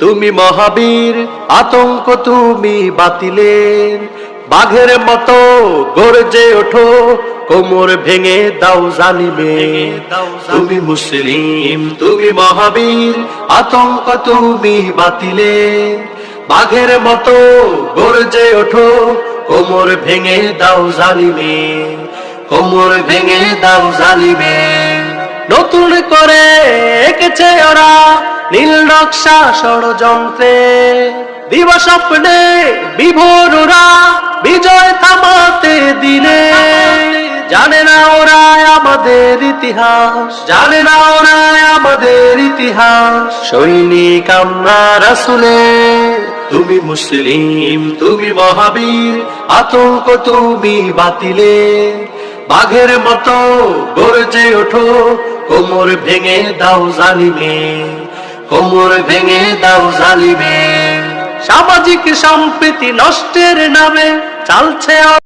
তুমি মহাবীর, আতঙ্ক তুমি বাতিলের। বাঘের মতো গর্জে ওঠো, কোমর ভেঙে দাও জালিমে তুমি মুসলিম, তুমি মহাবীর, আতঙ্ক তুমি বাতিলে বাঘের মতো গর্জে ওঠো, কোমর ভেঙে দাও জালিমে কোমর ভেঙে দাও জালিমে নতুন করে নকশা ষড়যন্ত্রে। দিবা স্বপ্নে বিভোর বিজয় থামাতে দিলে জানে না ওরা আমাদের ইতিহাস। জানে না ওরা আমাদের ইতিহাস। সৈনিক আমরা রাসুলে। তুমি মুসলিম, তুমি মহাবীর, আতঙ্ক তুমি বাতিলে। বাঘের মতো গর্জে ওঠো, কোমর ভেঙে দাও জালিমে। কোমর ভেঙে দাও জালিমে। সামাজিক সম্প্রীতি নষ্টের নামে চালছে